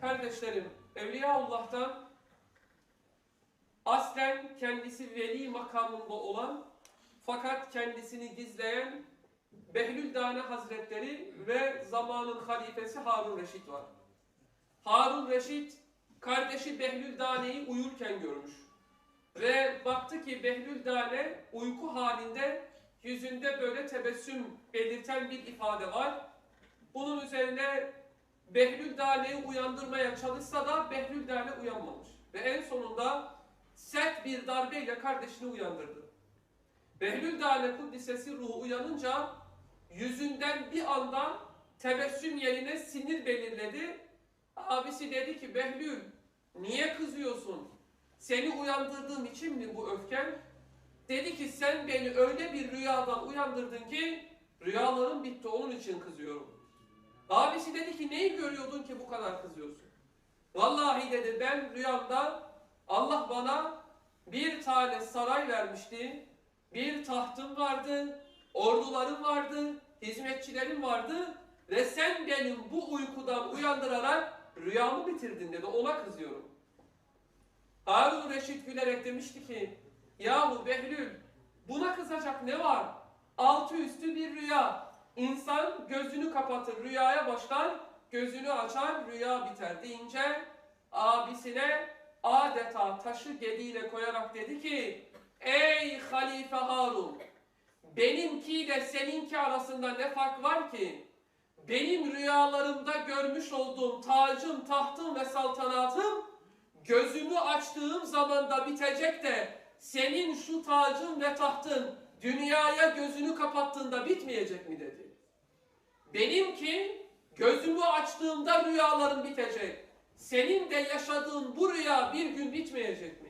Kardeşlerim, Evliyaullah'tan aslen kendisi veli makamında olan fakat kendisini gizleyen Behlül Dane Hazretleri ve zamanın halifesi Harun Reşit var. Harun Reşit kardeşi Behlül Dane'yi uyurken görmüş. Ve baktı ki Behlül Dane uyku halinde yüzünde böyle tebessüm belirten bir ifade var. Behlül Dane'yi uyandırmaya çalışsa da Behlül Dane uyanmamış. Ve en sonunda sert bir darbeyle kardeşini uyandırdı. Behlül Dane Kuddisesi ruhu uyanınca yüzünden bir anda tebessüm yerine sinir belirledi. Abisi dedi ki Behlül niye kızıyorsun? Seni uyandırdığım için mi bu öfken? Dedi ki sen beni öyle bir rüyadan uyandırdın ki rüyalarım bitti onun için kızıyorum. Abisi dedi ki neyi görüyordun ki bu kadar kızıyorsun? Vallahi dedi ben rüyamda Allah bana bir tane saray vermişti. Bir tahtım vardı, ordularım vardı, hizmetçilerim vardı ve sen benim bu uykudan uyandırarak rüyamı bitirdin dedi. Ona kızıyorum. Harun Reşit gülerek demişti ki Yahu Behlül buna kızacak ne var? Altı üstü bir rüya. İnsan gözünü kapatır rüyaya başlar, gözünü açar rüya biter deyince abisine adeta taşı gediğiyle koyarak dedi ki Ey Halife Harun benimkiyle seninki arasında ne fark var ki? Benim rüyalarımda görmüş olduğum tacım, tahtım ve saltanatım gözümü açtığım zamanda bitecek de senin şu tacın ve tahtın dünyaya gözünü kapattığında bitmeyecek mi dedi. Benimki gözümü açtığımda rüyalarım bitecek. Senin de yaşadığın bu rüya bir gün bitmeyecek mi?